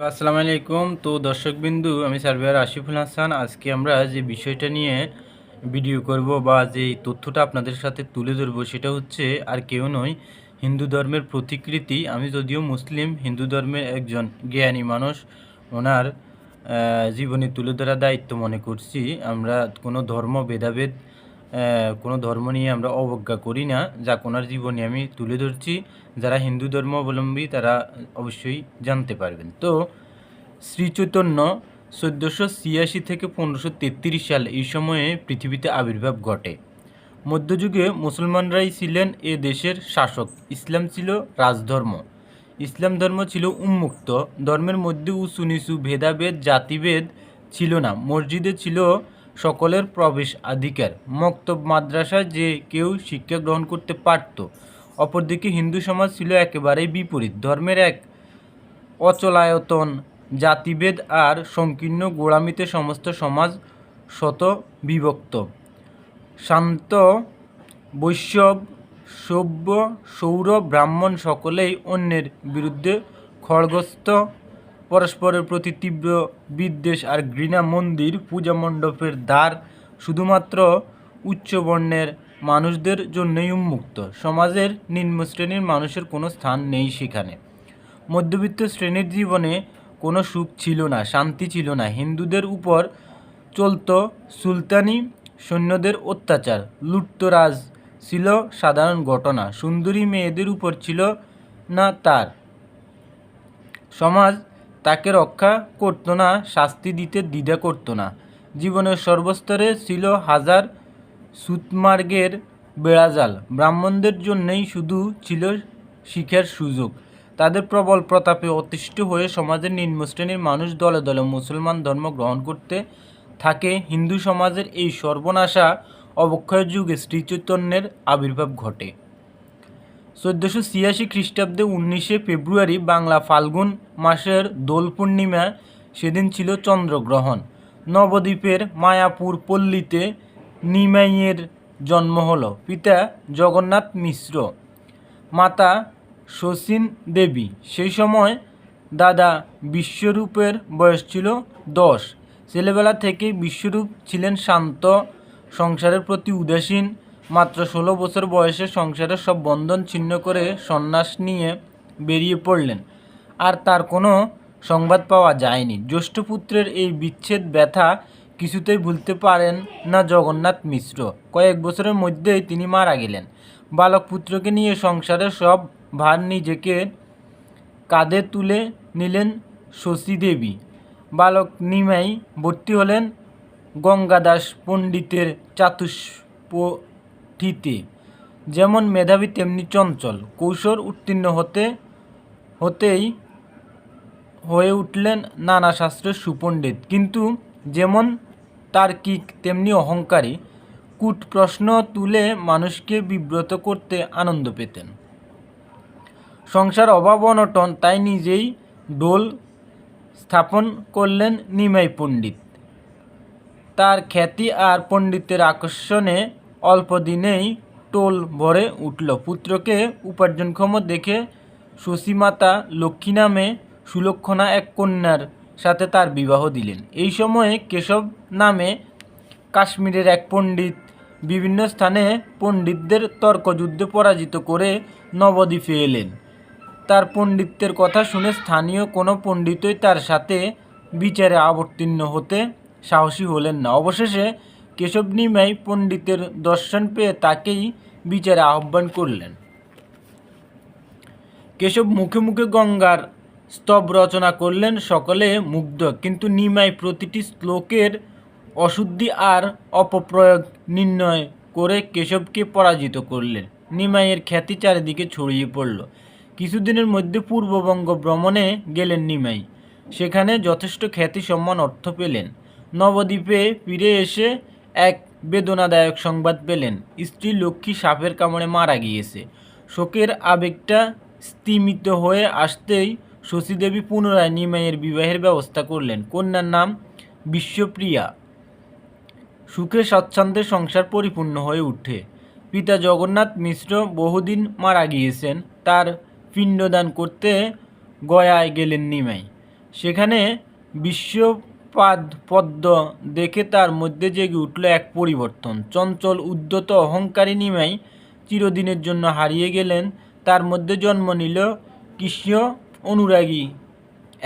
আসসালামু আলাইকুম। তো দর্শকবিন্দু, আমি সার্ভেয়ার আশিফুল হাসান। আজকে আমরা যে বিষয়টা নিয়ে ভিডিও করব বা যে তথ্যটা আপনাদের সাথে তুলে ধরবো সেটা হচ্ছে, আর কেউ নয়, হিন্দু ধর্মের প্রতিকৃতি। আমি যদিও মুসলিম, হিন্দু ধর্মের একজন জ্ঞানী মানুষ, ওনার জীবনে তুলে ধরার দায়িত্ব মনে করছি। আমরা কোনো ধর্ম, ভেদাভেদ কোনো ধর্ম নিয়ে আমরা অবজ্ঞা করি না, যা ওনার জীবনে আমি তুলে ধরছি। যারা হিন্দু ধর্ম অবলম্বী, তারা অবশ্যই জানতে পারবেন। তো শ্রী চৈতন্য চোদ্দোশো ছিয়াশি থেকে পনেরোশো তেত্রিশ সাল এই সময়ে পৃথিবীতে আবির্ভাব ঘটে। মধ্যযুগে মুসলমানরাই ছিলেন এ দেশের শাসক। ইসলাম ছিল রাজধর্ম। ইসলাম ধর্ম ছিল উন্মুক্ত। ধর্মের মধ্যে উঁচু নিচু ভেদাভেদ, জাতিভেদ ছিল না। মসজিদে ছিল সকলের প্রবেশ অধিকার মক্তব মাদ্রাসায় যে কেউ শিক্ষা গ্রহণ করতে পারত, অপরদিকে হিন্দু সমাজ ছিল একেবারেই বিপরীত। ধর্মের এক অচলায়তন, জাতিভেদ আর সংকীর্ণ গোড়ামিতে সমস্ত সমাজ শত বিভক্ত। শান্ত, বৈষ্ণব, সভ্য, সৌর, ব্রাহ্মণ সকলেই অন্যের বিরুদ্ধে খড়গস্ত পরস্পরের প্রতি তীব্র বিদ্বেষ আর ঘৃণা মন্দির পূজা মণ্ডপের দ্বার শুধুমাত্র উচ্চ বর্ণের মানুষদের জন্যই উন্মুক্ত। সমাজের নিম্ন শ্রেণির মানুষের কোনো স্থান নেই সেখানে। মধ্যবিত্ত শ্রেণির জীবনে কোনো সুখ ছিল না, শান্তি ছিল না। হিন্দুদের উপর চলতো সুলতানি সৈন্যদের অত্যাচার। লুটতরাজ ছিল সাধারণ ঘটনা, সুন্দরী মেয়েদের উপর ছিল না তার। সমাজ তাকে রক্ষা করতো না, শাস্তি দিতে দ্বিধা করতো না। জীবনের সর্বস্তরে ছিল হাজার সুতমার্গের বেড়াজাল। ব্রাহ্মণদের জন্যই শুধু ছিল শিক্ষার সুযোগ। তাদের প্রবল প্রতাপে অতিষ্ঠ হয়ে সমাজের নিম্ন শ্রেণির মানুষ দলে দলে মুসলমান ধর্ম গ্রহণ করতে থাকে। হিন্দু সমাজের এই সর্বনাশা অবক্ষয় যুগে শ্রীচৈতন্যের আবির্ভাব ঘটে। চোদ্দোশো ছিয়াশি খ্রিস্টাব্দে উনিশে ফেব্রুয়ারি বাংলা ফাল্গুন মাসের দোল পূর্ণিমা সেদিন ছিল চন্দ্রগ্রহণ। নবদ্বীপের মায়াপুর পল্লীতে নিমাইয়ের জন্ম হল। পিতা জগন্নাথ মিশ্র, মাতা শচীন দেবী। সেই সময় দাদা বিশ্বরূপের বয়স ছিল দশ। ছেলেবেলা থেকেই বিশ্বরূপ ছিলেন শান্ত, সংসারের প্রতি উদাসীন মাত্র ষোলো বছর বয়সে সংসারের সব বন্ধন ছিন্ন করে সন্ন্যাস নিয়ে বেরিয়ে পড়লেন। আর তার কোনো সংবাদ পাওয়া যায়নি। জ্যৈষ্ঠ পুত্রের এই বিচ্ছেদ ব্যথা কিছুতেই ভুলতে পারেন না জগন্নাথ মিশ্র। কয়েক বছরের মধ্যেই তিনি মারা গেলেন। বালক পুত্রকে নিয়ে সংসারের সব ভার নিজেকে কাঁধে তুলে নিলেন শশী দেবী। বালক নিমাই ভর্তি হলেন গঙ্গাদাস পণ্ডিতের চাতুষ্পঠিতে যেমন মেধাবী, তেমনি চঞ্চল। কৌশল উত্তীর্ণ হতে, হতেই হয়ে উঠলেন নানা শাস্ত্রের সুপণ্ডিত। কিন্তু যেমন তার্কিক, তেমনি অহংকারী। কূট প্রশ্ন তুলে মানুষকে বিব্রত করতে আনন্দ পেতেন। সংসার অভাব, অনটন, তাই নিজেই ডোল স্থাপন করলেন নিমাই পণ্ডিত। তার খ্যাতি আর পণ্ডিতের আকর্ষণে অল্প দিনেই টোল ভরে উঠল। পুত্রকে উপার্জনক্ষম দেখে শশীমাতা লক্ষ্মী নামে সুলক্ষণা এক কন্যার সাথে তার বিবাহ দিলেন। এই সময়ে কেশব নামে কাশ্মীরের এক পণ্ডিত, বিভিন্ন স্থানে পণ্ডিতদের তর্কযুদ্ধে পরাজিত করে নবদ্বীপে এলেন। তার পণ্ডিতের কথা শুনে স্থানীয় কোনো পণ্ডিতই তার সাথে বিচারে অবতীর্ণ হতে সাহসী হলেন না। অবশেষে কেশব নিমাই পণ্ডিতের দর্শন পেয়ে তাকেই বিচারে আহ্বান করলেন। কেশব মুখে মুখে গঙ্গার স্তব রচনা করলেন, সকলে মুগ্ধ। কিন্তু নিমাই প্রতিটি শ্লোকের অশুদ্ধি আর অপপ্রয়োগ নির্ণয় করে কেশবকে পরাজিত করলেন। নিমাইয়ের খ্যাতি চারিদিকে ছড়িয়ে পড়ল। কিছুদিনের মধ্যে পূর্ববঙ্গ ভ্রমণে গেলেন নিমাই। সেখানে যথেষ্ট খ্যাতি সম্মান অর্থ পেলেন। নবদ্বীপে ফিরে এসে এক বেদনাদায়ক সংবাদ পেলেন। স্ত্রী লক্ষ্মী সাপের কামড়ে মারা গিয়েছে। শোকের আবেগটা স্তিমিত হয়ে আসতেই শশীদেবী পুনরায় নিমাইয়ের বিবাহের ব্যবস্থা করলেন। কন্যার নাম বিশ্বপ্রিয়া। সুখে স্বচ্ছন্দে সংসার পরিপূর্ণ হয়ে ওঠে পিতা জগন্নাথ মিশ্র বহুদিন মারা গিয়েছেন। তার পিণ্ডদান করতে গয়ায় গেলেন নিমাই সেখানে বিশ্বপাদ পদ্ম দেখে তার মধ্যে জেগে উঠল এক পরিবর্তন। চঞ্চল উদ্যত অহংকারী নিমাই চিরদিনের জন্য হারিয়ে গেলেন। তার মধ্যে জন্ম নিল কৃষ্ণ অনুরাগী,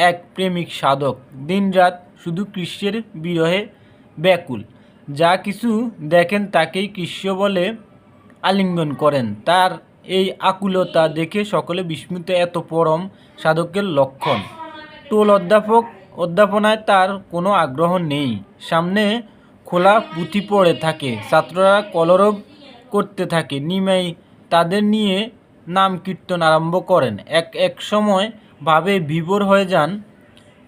এক প্রেমিক সাধক। দিনরাত শুধু কৃষ্ণের বিরহে ব্যাকুল। যা কিছু দেখেন তাকেই কৃষ্ণ বলে আলিঙ্গন করেন। তার এই আকুলতা দেখে সকলে বিস্মিত। এত পরম সাধকের লক্ষণ। টোল অধ্যাপক অধ্যাপনায় তার কোনো আগ্রহ নেই। সামনে খোলা পুঁথি পড়ে থাকে। ছাত্ররা কলরব করতে থাকে। নিমাই তাদের নিয়ে নাম কীর্তন আরম্ভ করেন। এক এক সময় ভাবে বিভোর হয়ে যান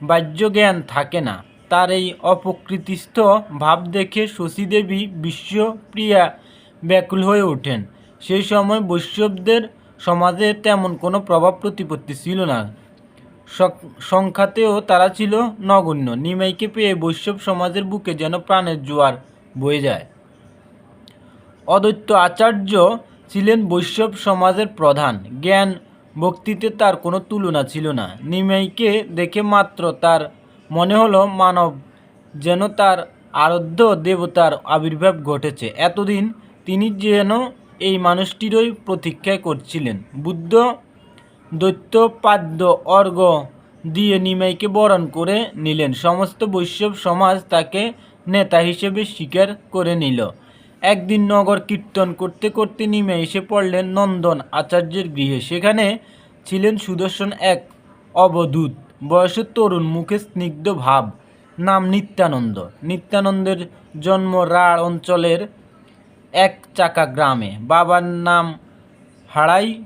বাহ্য জ্ঞান থাকে না। তার এই অপকৃতিস্থ ভাব দেখে শশীদেবী বিশ্বপ্রিয়া ব্যাকুল হয়ে ওঠেন। সেই সময় বৈষ্ণবদের সমাজে তেমন কোনো প্রভাব প্রতিপত্তি ছিল না। সংখ্যাতেও তারা ছিল নগণ্য। নিমাইকে পেয়ে বৈষ্ণব সমাজের বুকে যেন প্রাণের জোয়ার বয়ে যায়। অদ্বৈত আচার্য ছিলেন বৈষ্ণব সমাজের প্রধান। জ্ঞান ভক্তিতে তার কোনো তুলনা ছিল না। নিমাইকে দেখে মাত্র তার মনে হলো মানব যেন তার আরাধ্য দেবতার আবির্ভাব ঘটেছে। এতদিন তিনি যেন এই মানুষটিরই প্রতীক্ষায় করছিলেন। বুদ্ধ দৈত্যপাদ্য অর্ঘ দিয়ে নিমাইকে বরণ করে নিলেন। সমস্ত বৈষ্ণব সমাজ তাকে নেতা হিসেবে স্বীকার করে নিল। একদিন নগর কীর্তন করতে করতে নিমে এসে পড়লেন নন্দন আচার্যের গৃহে। সেখানে ছিলেন সুদর্শন এক অবধূত। বয়সের তরুণ, মুখে স্নিগ্ধ ভাব। নাম নিত্যানন্দ। নিত্যানন্দের জন্ম রাঢ় অঞ্চলের এক চাকা গ্রামে। বাবার নাম হাড়াই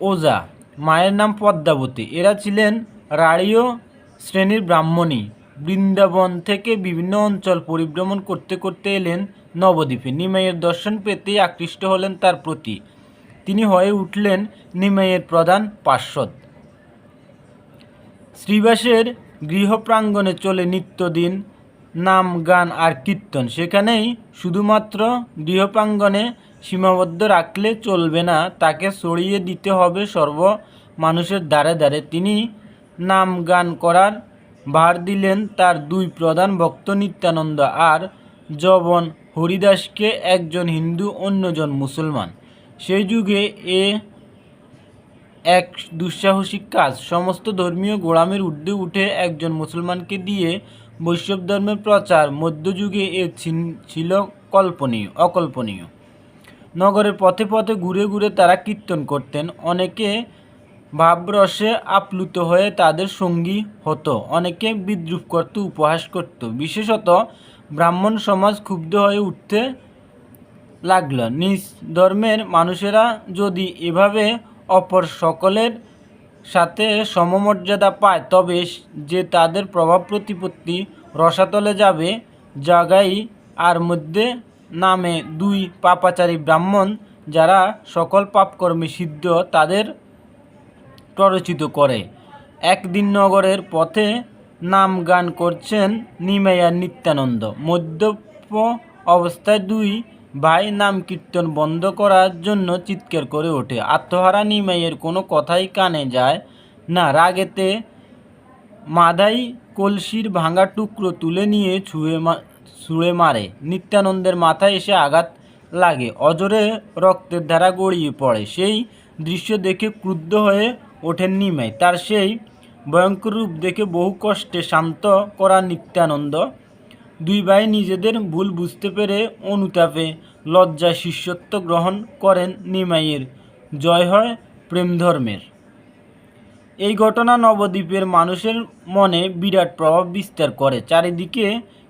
ওজা, মায়ের নাম পদ্মাবতী। এরা ছিলেন রাড়ীয় শ্রেণির ব্রাহ্মণী। বৃন্দাবন থেকে বিভিন্ন অঞ্চল পরিভ্রমণ করতে করতে এলেন নবদ্বীপে। নিমাইয়ের দর্শন পেতেই আকৃষ্ট হলেন তার প্রতি। তিনি হয়ে উঠলেন নিমাইয়ের প্রধান পার্শ্বদ। শ্রীবাসের গৃহ প্রাঙ্গণে চলে নিত্যদিন নাম, গান আর কীর্তন। সেখানেই শুধুমাত্র গৃহ প্রাঙ্গণে সীমাবদ্ধ রাখলে চলবে না, তাকে ছড়িয়ে দিতে হবে সর্ব মানুষের দ্বারে দ্বারে। তিনি নাম গান করার ভার দিলেন তার দুই প্রধান ভক্ত নিত্যানন্দ আর জবন হরিদাসকে, একজন হিন্দু, অন্যজন মুসলমান। সেই যুগে এ এক দুঃসাহসিক কাজ। সমস্ত ধর্মীয় গোড়ামির ঊর্ধ্বে উঠে একজন মুসলমানকে দিয়ে বৈষ্ণব ধর্মের প্রচার। মধ্যযুগে এ ছিল কল্পনীয়, অকল্পনীয়। নগরের পথে পথে ঘুরে ঘুরে তারা কীর্তন করতেন। অনেকে ভাবরসে আপ্লুত হয়ে তাদের সঙ্গী হতো, অনেকে বিদ্রুপ করত, উপহাস করত। বিশেষত ব্রাহ্মণ সমাজ ক্ষুব্ধ হয়ে উঠতে লাগল। নিজ ধর্মের মানুষেরা যদি এভাবে অপর সকলের সাথে সমমর্যাদা পায়, তবে যে তাদের প্রভাব প্রতিপত্তি রসাতলে যাবে, জাগাই আর মধ্যে নামে দুই পাপাচারী ব্রাহ্মণ যারা সকল পাপকর্মে সিদ্ধ তাদের প্ররোচিত করে। একদিন নগরের পথে নাম গান করছেন নিমাইয়া নিত্যানন্দ। মদ্যপ অবস্থায় দুই ভাই নাম কীর্তন বন্ধ করার জন্য চিৎকার করে ওঠে। আত্মহারা নিমাইয়ের কোনো কথাই কানে যায় না। রাগেতে মাদাই কলসির ভাঙা টুকরো তুলে নিয়ে ছুঁয়ে ছুঁড়ে মারে। নিত্যানন্দের মাথায় এসে আঘাত লাগে। অজরে রক্তের ধারা গড়িয়ে পড়ে। সেই দৃশ্য দেখে ক্রুদ্ধ হয়ে ওঠেন নিমাই তার সেই ভয়ঙ্কর রূপ দেখে বহু কষ্টে শান্ত করা নিত্যানন্দ। দুই ভাই নিজেদের ভুল বুঝতে পেরে অনুতাপে লজ্জায় শিষ্যত্ব গ্রহণ করেন নিমাইয়ের জয় হয় প্রেম ধর্মের এই ঘটনা নবদ্বীপের মানুষের মনে বিরাট প্রভাব বিস্তার করে। চারিদিকে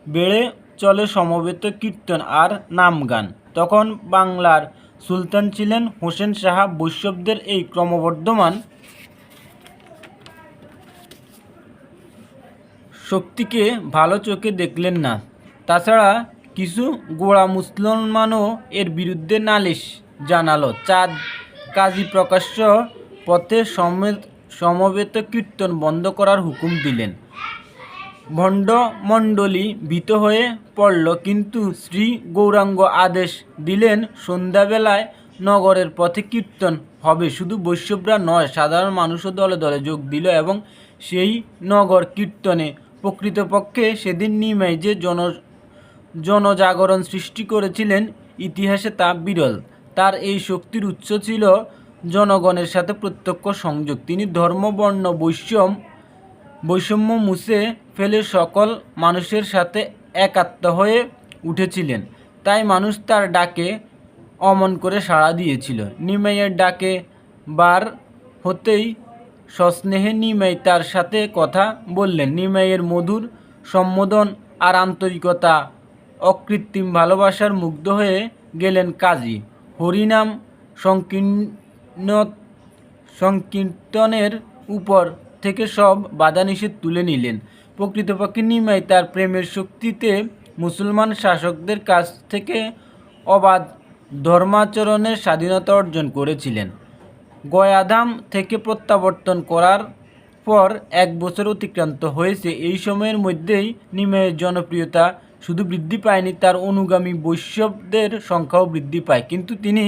বেড়ে চলে সমবেত কীর্তন আর নাম গান তখন বাংলার সুলতান ছিলেন হোসেন সাহা বৈষ্ণবদের এই ক্রমবর্ধমান শক্তিকে ভালো চোখে দেখলেন না। তাছাড়া কিছু গোড়া মুসলমানও এর বিরুদ্ধে নালিশ জানালো। চাঁদ, কাজী প্রকাশ্য পথে সমবেত কীর্তন বন্ধ করার হুকুম দিলেন। ভণ্ড মণ্ডলী ভীত হয়ে পড়ল, কিন্তু শ্রী গৌরাঙ্গ আদেশ দিলেন, সন্ধ্যাবেলায় নগরের পথে কীর্তন হবে। শুধু বৈষ্ণবরা নয়, সাধারণ মানুষও দলে দলে যোগ দিল এবং সেই নগর কীর্তনে প্রকৃতপক্ষে সেদিন নিমাই যে জন, জনজাগরণ সৃষ্টি করেছিলেন, ইতিহাসে তা বিরল। তার এই শক্তির উৎস ছিল জনগণের সাথে প্রত্যক্ষ সংযোগ। তিনি ধর্ম বর্ণ বৈষম্য বৈষম্য মুছে ফেলে সকল মানুষের সাথে একাত্ম হয়ে উঠেছিলেন। তাই মানুষ তার ডাকে অমন করে সাড়া দিয়েছিল। নিমাইয়ের ডাকে বার হতেই সস্নেহে নিমাই তার সাথে কথা বললেন। নিমাইয়ের মধুর সম্বোধন আর আন্তরিকতা, অকৃত্রিম ভালোবাসার মুগ্ধ হয়ে গেলেন কাজী। হরিনাম সংকীর্ণ সংকীর্তনের উপর থেকে সব বাধা নিষেধ তুলে নিলেন। প্রকৃতপক্ষে নিমাই তার প্রেমের শক্তিতে মুসলমান শাসকদের কাছ থেকে অবাধ ধর্মাচরণের স্বাধীনতা অর্জন করেছিলেন। গয়াধাম থেকে প্রত্যাবর্তন করার পর এক বছর অতিক্রান্ত হয়েছে। এই সময়ের মধ্যেই নিমাইয়ের জনপ্রিয়তা শুধু বৃদ্ধি পায়নি, তার অনুগামী বৈষ্ণবদের সংখ্যাও বৃদ্ধি পায়। কিন্তু তিনি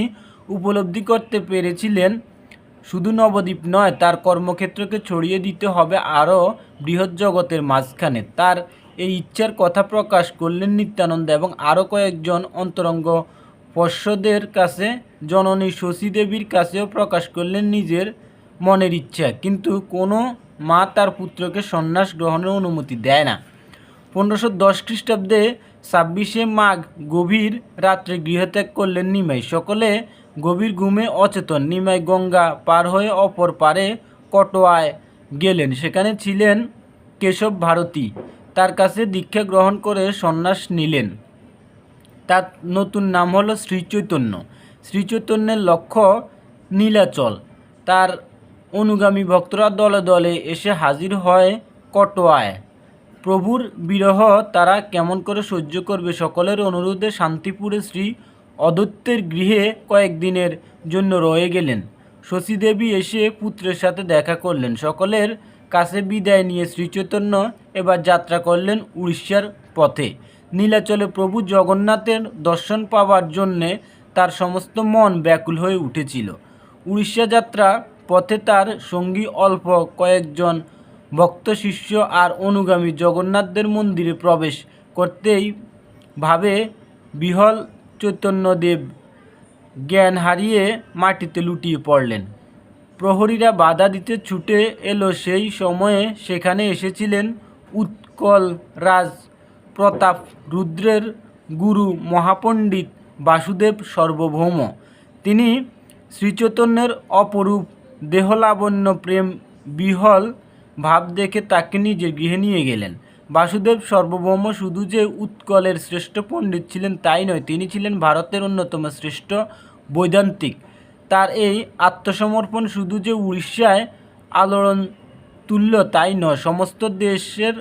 উপলব্ধি করতে পেরেছিলেন শুধু নবদ্বীপ নয়, তার কর্মক্ষেত্রকে ছড়িয়ে দিতে হবে আরও বৃহৎ জগতের মাঝখানে। তার এই ইচ্ছার কথা প্রকাশ করলেন নিত্যানন্দ এবং আরও কয়েকজন অন্তরঙ্গ পর্ষদের কাছে, জননী শশী দেবীর কাছেও প্রকাশ করলেন নিজের মনের ইচ্ছা। কিন্তু কোনো মা তার পুত্রকে সন্ন্যাস গ্রহণের অনুমতি দেয় না। পনেরোশো দশ খ্রিস্টাব্দে ছাব্বিশে মাঘ গভীর রাত্রে গৃহত্যাগ করলেন নিমাই। সকলে গভীর ঘুমে অচেতন, নিমাই গঙ্গা পার হয়ে অপর পারে কটোয়ায় গেলেন। সেখানে ছিলেন কেশব ভারতী। তার কাছে দীক্ষা গ্রহণ করে সন্ন্যাস নিলেন। তার নতুন নাম হলো শ্রীচৈতন্য শ্রীচৈতন্যের লক্ষ্য নীলাচল। তার অনুগামী ভক্তরা দলে দলে এসে হাজির হয় কটোয়ায়। প্রভুর বিরহ তারা কেমন করে সহ্য করবে, সকলের অনুরোধে শান্তিপুরে শ্রী অদত্তের গৃহে কয়েকদিনের জন্য রয়ে গেলেন। শশীদেবী এসে পুত্রের সাথে দেখা করলেন। সকলের কাছে বিদায় নিয়ে শ্রীচৈতন্য এবার যাত্রা করলেন উড়িষ্যার পথে। নীলাচলে প্রভু জগন্নাথের দর্শন পাওয়ার জন্যে তার সমস্ত মন ব্যাকুল হয়ে উঠেছিল। উড়িষ্যা যাত্রা পথে তার সঙ্গী অল্প কয়েকজন ভক্ত, শিষ্য আর অনুগামী জগন্নাথদের মন্দিরে প্রবেশ করতেই ভাবে বিহল চৈতন্যদেব জ্ঞান হারিয়ে মাটিতে লুটিয়ে পড়লেন। প্রহরীরা বাধা দিতে ছুটে এলো। সেই সময়ে সেখানে এসেছিলেন উৎকল রাজ প্রতাপ রুদ্রের গুরু মহাপণ্ডিত বাসুদেব সার্বভৌম। তিনি শ্রীচৈতন্যের অপরূপ দেহলাবণ্য প্রেম বিহল ভাব দেখে তাকে নিজের গৃহে নিয়ে গেলেন। বাসুদেব সর্বভৌম শুধু যে উৎকলের শ্রেষ্ঠ পণ্ডিত ছিলেন তাই নয়, তিনি ছিলেন ভারতের অন্যতম শ্রেষ্ঠ বৈদান্তিক। তার এই আত্মসমর্পণ শুধু যে উড়িষ্যায় আলোড়ন তুল্য তাই নয়, সমস্ত দেশের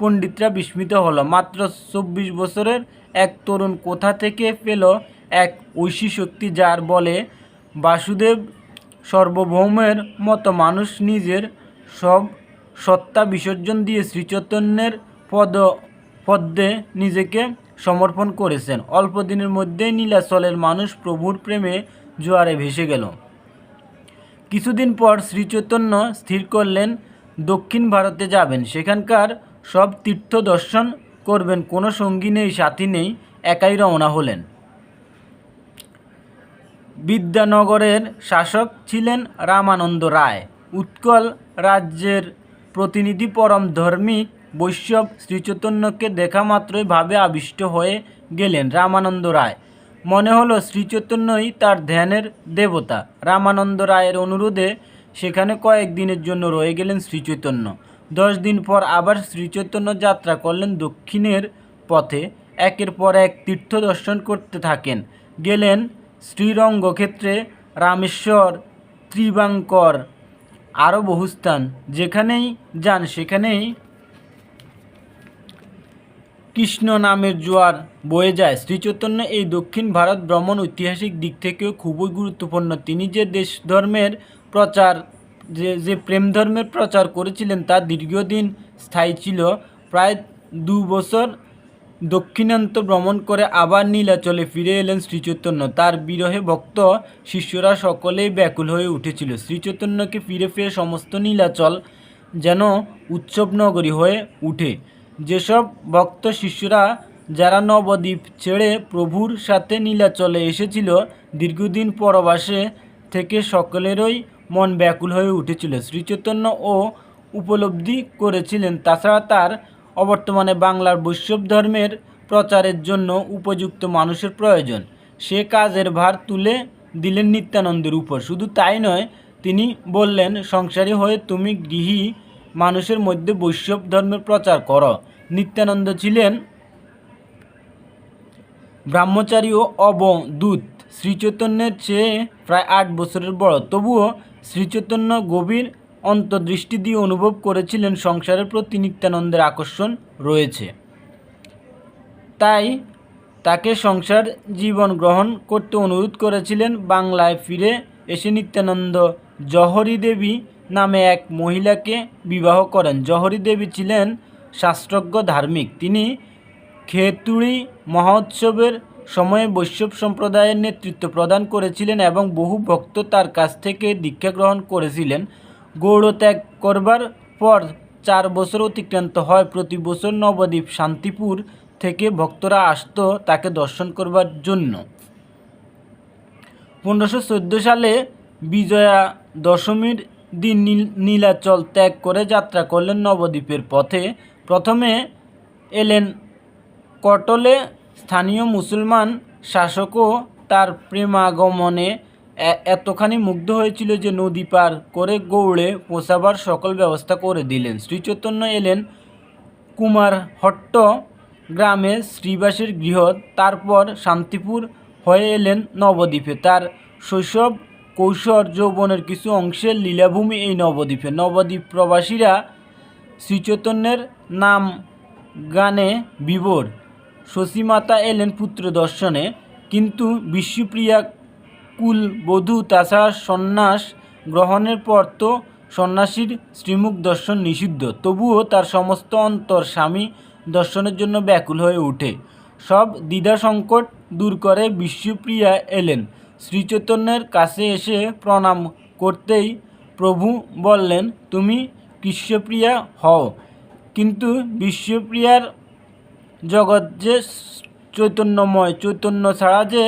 পণ্ডিতরা বিস্মিত হলো। মাত্র চব্বিশ বছরের এক তরুণ কোথা থেকে পেল এক ঐশী শক্তি যার বলে বাসুদেব সর্বভৌমের মতো মানুষ নিজের সব সত্তা বিসর্জন দিয়ে শ্রীচৈতন্যের পদ, পদ্মে নিজেকে সমর্পণ করেছেন। অল্প দিনের মধ্যেই নীলাচলের মানুষ প্রভুর প্রেমে জোয়ারে ভেসে গেল। কিছুদিন পর শ্রীচৈতন্য স্থির করলেন, দক্ষিণ ভারতে যাবেন। সেখানকার সব তীর্থ দর্শন করবেন, কোনো সঙ্গী নেই, সাথী নেই, একাই রওনা হলেন। বিদ্যানগরের শাসক ছিলেন রামানন্দ রায়। উৎকল রাজ্যের প্রতিনিধি পরম ধর্মিক বৈষ্ণব শ্রীচৈতন্যকে দেখা মাত্রই ভাবে আবিষ্ট হয়ে গেলেন রামানন্দ রায়। মনে হলো শ্রীচৈতন্যই তার ধ্যানের দেবতা। রামানন্দ রায়ের অনুরোধে সেখানে কয়েক দিনের জন্য রয়ে গেলেন শ্রীচৈতন্য। দশ দিন পর আবার শ্রীচৈতন্য যাত্রা করলেন দক্ষিণের পথে। একের পর এক তীর্থ দর্শন করতে থাকেন। গেলেন শ্রীরঙ্গক্ষেত্রে রামেশ্বর ত্রিবাঙ্কর আরও বহু স্থান যেখানেই যান সেখানেই কৃষ্ণ নামের জোয়ার বয়ে যায়। শ্রীচৈতন্য এই দক্ষিণ ভারত ভ্রমণ ঐতিহাসিক দিক থেকেও খুবই গুরুত্বপূর্ণ। তিনি যে দেশ ধর্মের প্রচার, যে যে প্রেম ধর্মের প্রচার করেছিলেন তা দীর্ঘদিন স্থায়ী ছিল। প্রায় দু বছর দক্ষিণান্ত ভ্রমণ করে আবার নীলাচলে ফিরে এলেন শ্রীচৈতন্য। তার বিরহে ভক্ত শিষ্যরা সকলেই ব্যাকুল হয়ে উঠেছিল। শ্রীচৈতন্যকে ফিরে ফিরে সমস্ত নীলাচল যেন উৎসব নগরী হয়ে উঠে। যেসব ভক্ত শিষ্যরা যারা নবদ্বীপ ছেড়ে প্রভুর সাথে নীলাচলে এসেছিল, দীর্ঘদিন পরবাসে থেকে সকলেরই মন ব্যাকুল হয়ে উঠেছিল। শ্রীচৈতন্য ও উপলব্ধি করেছিলেন। তাছাড়া তার অবর্তমানে বাংলার বৈষ্ণব ধর্মের প্রচারের জন্য উপযুক্ত মানুষের প্রয়োজন। সে কাজের ভার তুলে দিলেন নিত্যানন্দের উপর। শুধু তাই নয়, তিনি বললেন, সংসারী হয়ে তুমি গৃহী মানুষের মধ্যে বৈষ্ণব ধর্মের প্রচার করো। নিত্যানন্দ ছিলেন ব্রহ্মচারী ও অবদূত। শ্রীচৈতন্যের চেয়ে প্রায় আট বছরের বড়। তবুও শ্রীচৈতন্য গভীর অন্তর্দৃষ্টি দিয়ে অনুভব করেছিলেন সংসারের প্রতি নিত্যানন্দের আকর্ষণ রয়েছে। তাই তাকে সংসার জীবন গ্রহণ করতে অনুরোধ করেছিলেন। বাংলায় ফিরে এসে নিত্যানন্দ জহরী দেবী নামে এক মহিলাকে বিবাহ করেন। জহরী দেবী ছিলেন শাস্ত্রজ্ঞ ধার্মিক। তিনি খেতুড়ি মহোৎসবের সময়ে বৈষ্ণব সম্প্রদায়ের নেতৃত্ব প্রদান করেছিলেন এবং বহু ভক্ত তার কাছ থেকে দীক্ষা গ্রহণ করেছিলেন। গৌড় ত্যাগ করবার পর চার বছর অতিক্রান্ত হয়। প্রতি বছর নবদ্বীপ শান্তিপুর থেকে ভক্তরা আসত তাকে দর্শন করবার জন্য। পনেরোশো সালে বিজয়া দশমীর দিন নীল- নীলাচল ত্যাগ করে যাত্রা করলেন নবদ্বীপের পথে। প্রথমে এলেন কটলে স্থানীয় মুসলমান শাসকও তার প্রেমাগমনে এতখানি মুগ্ধ হয়েছিল যে নদী পার করে গৌড়ে পৌঁছাবার সকল ব্যবস্থা করে দিলেন। শ্রীচৈতন্য এলেন কুমারহট্ট গ্রামে শ্রীবাসের গৃহ, তারপর শান্তিপুর হয়ে এলেন নবদ্বীপে। তার শৈশব কৈশোর যৌবনের কিছু অংশের লীলাভূমি এই নবদ্বীপে। নবদ্বীপ প্রবাসীরা শ্রীচৈতন্যের নাম গানে বিভোর। শশীমাতা এলেন পুত্র দর্শনে, কিন্তু বিশ্বপ্রিয়া কুলবধূ তাছাড়া সন্ন্যাস গ্রহণের পর তো সন্ন্যাসীর শ্রীমুখ দর্শন নিষিদ্ধ, তবুও তার সমস্ত অন্তর স্বামী দর্শনের জন্য ব্যাকুল হয়ে ওঠে। সব দ্বিধা সংকট দূর করে বিশ্বপ্রিয়া এলেন। শ্রীচৈতন্যের কাছে এসে প্রণাম করতেই প্রভু বললেন, তুমি কৃষ্ণপ্রিয়া হও। কিন্তু বিশ্বপ্রিয়ার জগৎ যে চৈতন্যময়, চৈতন্য ছাড়া যে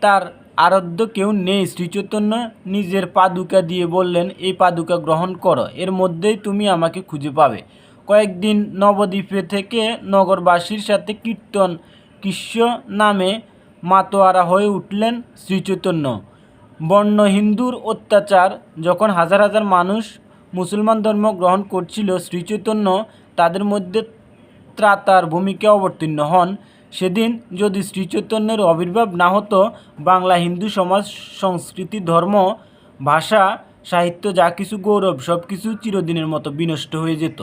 তার আরাধ্য কেউ নেই। শ্রীচৈতন্য নিজের পাদুকা দিয়ে বললেন, এই পাদুকা গ্রহণ করো, এর মধ্যেই তুমি আমাকে খুঁজে পাবে। কয়েকদিন নবদ্বীপে থেকে নগরবাসীর সাথে কীর্তন কৃষ্ণ নামে মাতোয়ারা হয়ে উঠলেন শ্রীচৈতন্য বর্ণ হিন্দুর অত্যাচার যখন হাজার হাজার মানুষ মুসলমান ধর্ম গ্রহণ করছিল শ্রীচৈতন্য তাদের মধ্যে ত্রাতার ভূমিকা অবতীর্ণ হন। সেদিন যদি শ্রীচৈতন্যের আবির্ভাব না হতো, বাংলা হিন্দু সমাজ, সংস্কৃতি, ধর্ম, ভাষা, সাহিত্য যা কিছু গৌরব সব কিছু চিরদিনের মতো বিনষ্ট হয়ে যেত।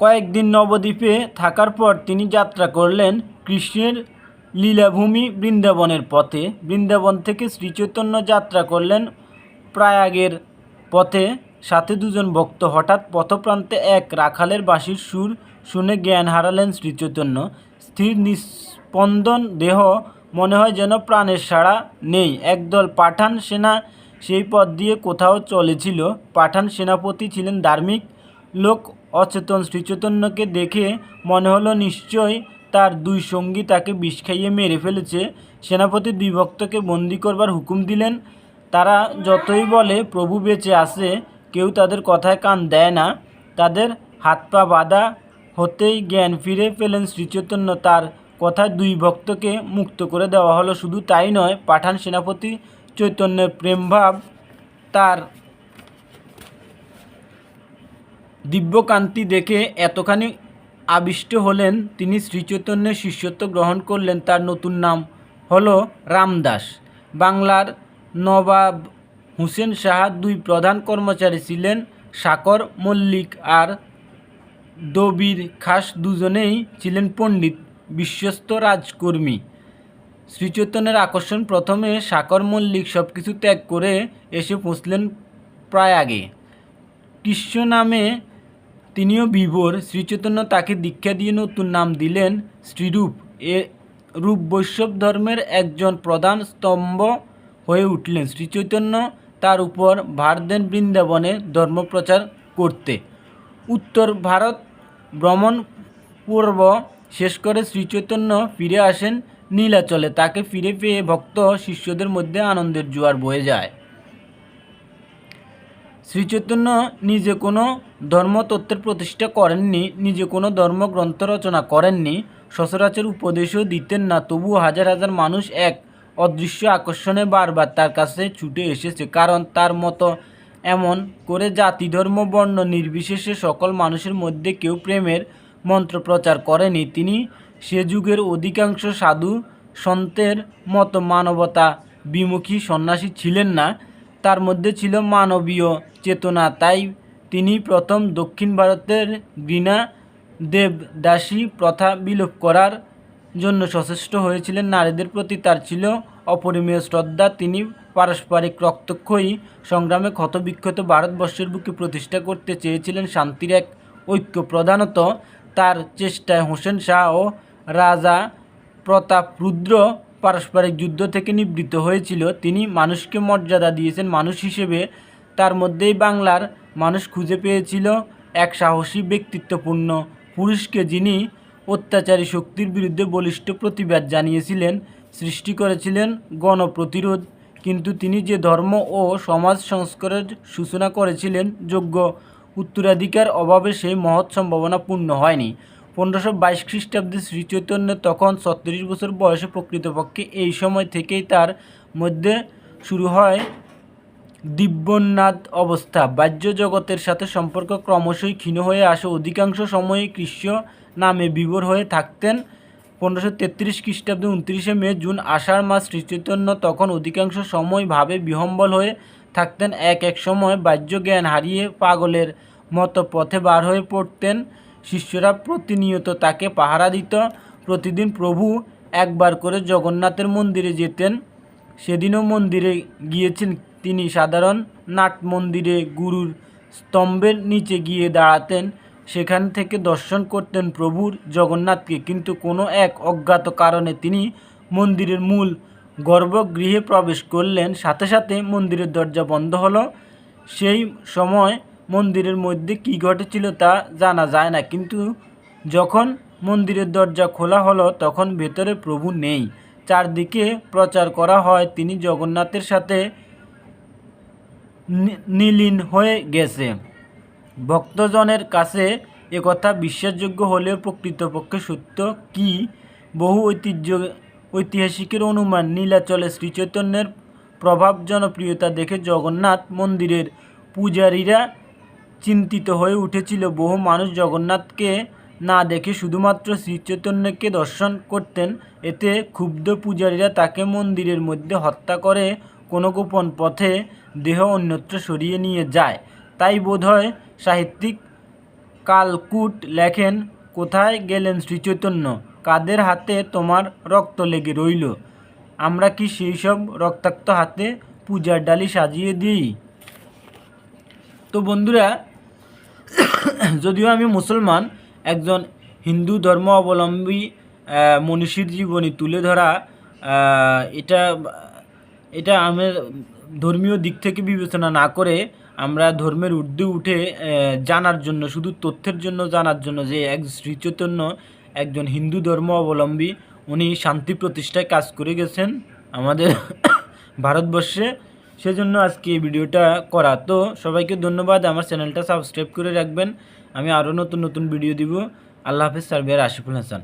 কয়েকদিন নবদ্বীপে থাকার পর তিনি যাত্রা করলেন কৃষ্ণের লীলাভূমি বৃন্দাবনের পথে। বৃন্দাবন থেকে শ্রীচৈতন্য যাত্রা করলেন প্রয়াগের পথে। সাথে দুজন ভক্ত হঠাৎ পথপ্রান্তে এক রাখালের বাঁশির সুর শুনে জ্ঞান হারালেন শ্রীচৈতন্য। স্থির নিস্পন্দন দেহ মনে হয় যেন প্রাণের সাড়া নেই। একদল পাঠান সেনা সেই পথ দিয়ে কোথাও চলেছিল। পাঠান সেনাপতি ছিলেন ধার্মিক লোক অচেতন শ্রীচৈতন্যকে দেখে মনে হলো নিশ্চয় তার দুই সঙ্গী তাকে বিষ খাইয়ে মেরে ফেলেছে। সেনাপতি দুই ভক্তকে বন্দি করবার হুকুম দিলেন। তারা যতই বলে, প্রভু বেঁচে আছে, কেউ তাদের কথায় কান দেয় না। তাদের হাত পা বাঁধা হতেই জ্ঞান ফিরে পেলেন শ্রীচৈতন্য। তার কথায় দুই ভক্তকে মুক্ত করে দেওয়া হলো। শুধু তাই নয়, পাঠান সেনাপতি চৈতন্যের প্রেমভাব তার দিব্যকান্তি দেখে এতখানি আবিষ্ট হলেন তিনি শ্রীচৈতন্যের শিষ্যত্ব গ্রহণ করলেন তার নতুন নাম হলো রামদাস। বাংলার নবাব হুসেন শাহ দুই প্রধান কর্মচারী ছিলেন, সাকর মল্লিক আর দবির খাস দুজনেই ছিলেন পণ্ডিত, বিশ্বস্ত রাজকর্মী। শ্রীচৈতন্যের আকর্ষণ প্রথমে সাকর মল্লিক সব কিছু ত্যাগ করে এসে পৌঁছলেন প্রায় আগে কৃষ্ণ নামে তিনিও বিভোর শ্রীচৈতন্য তাকে দীক্ষা দিয়ে নতুন নাম দিলেন শ্রীরূপ। এ রূপ বৈষ্ণব ধর্মের একজন প্রধান স্তম্ভ হয়ে উঠলেন শ্রীচৈতন্য তার উপর ভার দেন বৃন্দাবনে ধর্মপ্রচার করতে। উত্তর ভারত ভ্রমণ পূর্ব শেষ করে শ্রীচৈতন্য ফিরে আসেন নীলাচলে। তাকে ফিরে পেয়ে ভক্ত শিষ্যদের মধ্যে আনন্দের জোয়ার বয়ে যায়। শ্রীচৈতন্য নিজে কোনো ধর্মতত্ত্বের প্রতিষ্ঠা করেননি, নিজে কোনো ধর্মগ্রন্থ রচনা করেননি, সচরাচর উপদেশও দিতেন না তবু হাজার হাজার মানুষ এক অদৃশ্য আকর্ষণে বারবার তার কাছে ছুটে এসেছে, কারণ তার মতো এমন করে জাতি, ধর্ম, বর্ণ নির্বিশেষে সকল মানুষের মধ্যে কেউ প্রেমের মন্ত্র প্রচার করেনি। তিনি সে যুগের অধিকাংশ সাধু সন্তের মতো মানবতা বিমুখী সন্ন্যাসী ছিলেন না, তার মধ্যে ছিল মানবীয় চেতনা, তাই তিনি প্রথম দক্ষিণ ভারতের ঘৃণা দেবদাসী প্রথা বিলোপ করার জন্য সচেষ্ট হয়েছিলেন। নারীদের প্রতি তার ছিল অপরিমেয় শ্রদ্ধা। তিনি পারস্পরিক রক্তক্ষয়ী সংগ্রামে ক্ষতবিক্ষত ভারতবর্ষের বুকে প্রতিষ্ঠা করতে চেয়েছিলেন শান্তির এক ঐক্য। প্রধানত তার চেষ্টায় হোসেন শাহ ও রাজা প্রতাপ রুদ্র পারস্পরিক যুদ্ধ থেকে নিবৃত্ত হয়েছিল। তিনি মানুষকে মর্যাদা দিয়েছেন। মানুষ হিসেবে তার মধ্যেই বাংলার মানুষ খুঁজে পেয়েছিল এক সাহসী ব্যক্তিত্বপূর্ণ পুরুষকে যিনি অত্যাচারী শক্তির বিরুদ্ধে বলিষ্ঠ প্রতিবাদ জানিয়েছিলেন, সৃষ্টি করেছিলেন গণপ্রতিরোধ। কিন্তু তিনি যে ধর্ম ও সমাজ সংস্কারের সূচনা করেছিলেন যোগ্য উত্তরাধিকার অভাবে সেই মহৎ সম্ভাবনা পূর্ণ হয়নি। পনেরোশো বাইশ খ্রিস্টাব্দে শ্রীচৈতন্য তখন ছত্রিশ বছর বয়সে প্রকৃতপক্ষে এই সময় থেকেই তার মধ্যে শুরু হয় দিব্যন্নাদ অবস্থা। বাহ্য জগতের সাথে সম্পর্ক ক্রমশই ক্ষীণ হয়ে আসে। অধিকাংশ সময়ই কৃষ্ণ নামে বিভোর হয়ে থাকতেন। পনেরোশো তেত্রিশ খ্রিস্টাব্দে উনত্রিশে মে, জুন আষাঢ় মাস শ্রীচৈতন্য তখন অধিকাংশ সময় ভাবে বিহম্বল হয়ে থাকতেন। এক এক সময় বাহ্য জ্ঞান হারিয়ে পাগলের মতো পথে বার হয়ে পড়তেন। শিষ্যরা প্রতিনিয়ত তাকে পাহারা দিত। প্রতিদিন প্রভু একবার করে জগন্নাথের মন্দিরে যেতেন। সেদিনও মন্দিরে গিয়েছেন তিনি সাধারণ নাট মন্দিরে গুরুর স্তম্ভের নিচে গিয়ে দাঁড়াতেন, সেখান থেকে দর্শন করতেন প্রভুর জগন্নাথকে। কিন্তু কোনো এক অজ্ঞাত কারণে তিনি মন্দিরের মূল গর্ভগৃহে প্রবেশ করলেন। সাথে সাথে মন্দিরের দরজা বন্ধ হলো। সেই সময় মন্দিরের মধ্যে কী ঘটেছিল তা জানা যায় না। কিন্তু যখন মন্দিরের দরজা খোলা হলো, তখন ভেতরে প্রভু নেই। চারদিকে প্রচার করা হয়। তিনি জগন্নাথের সাথে নিলীন হয়ে গেছে। ভক্তজনের কাছে একথা বিশ্বাসযোগ্য হলেও প্রকৃতপক্ষে সত্য কি? বহু ঐতিহ্য, ঐতিহাসিকের অনুমান, নীলাচলে শ্রীচৈতন্যের প্রভাব জনপ্রিয়তা দেখে জগন্নাথ মন্দিরের পূজারীরা চিন্তিত হয়ে উঠেছিল। বহু মানুষ জগন্নাথকে না দেখে শুধুমাত্র শ্রীচৈতন্যকে দর্শন করতেন। এতে ক্ষুব্ধ পূজারীরা তাকে মন্দিরের মধ্যে হত্যা করে কোনো গোপন পথে দেহ অন্যত্র সরিয়ে নিয়ে যায়। তাই বোধহয় সাহিত্যিক কালকুট লেখেন, কোথায় গেলেন শ্রীচৈতন্য? কাদের হাতে তোমার রক্ত লেগে রইল? আমরা কি সেই সব রক্তাক্ত হাতে পূজার ডালি সাজিয়ে দিই? তো বন্ধুরা, যদিও আমি মুসলমান, একজন হিন্দু ধর্ম অবলম্বী মনীষীর জীবনী তুলে ধরা এটা এটা আমার ধর্মীয় দিক থেকে বিবেচনা না করে আমরা ধর্মের ঊর্ধ্বে উঠে জানার জন্য, শুধু তথ্যের জন্য জানার জন্য যে এক শ্রীচৈতন্য একজন হিন্দু ধর্ম অবলম্বী, উনি শান্তি প্রতিষ্ঠায় কাজ করে গেছেন আমাদের ভারতবর্ষে। সেজন্য আজকে এই ভিডিওটা করা। তো সবাইকে ধন্যবাদ। আমার চ্যানেলটা সাবস্ক্রাইব করে রাখবেন। আমি আরও নতুন নতুন ভিডিও দিব। আল্লাহ হাফেজ, সার্বিয়ার আশিফুল হাসান।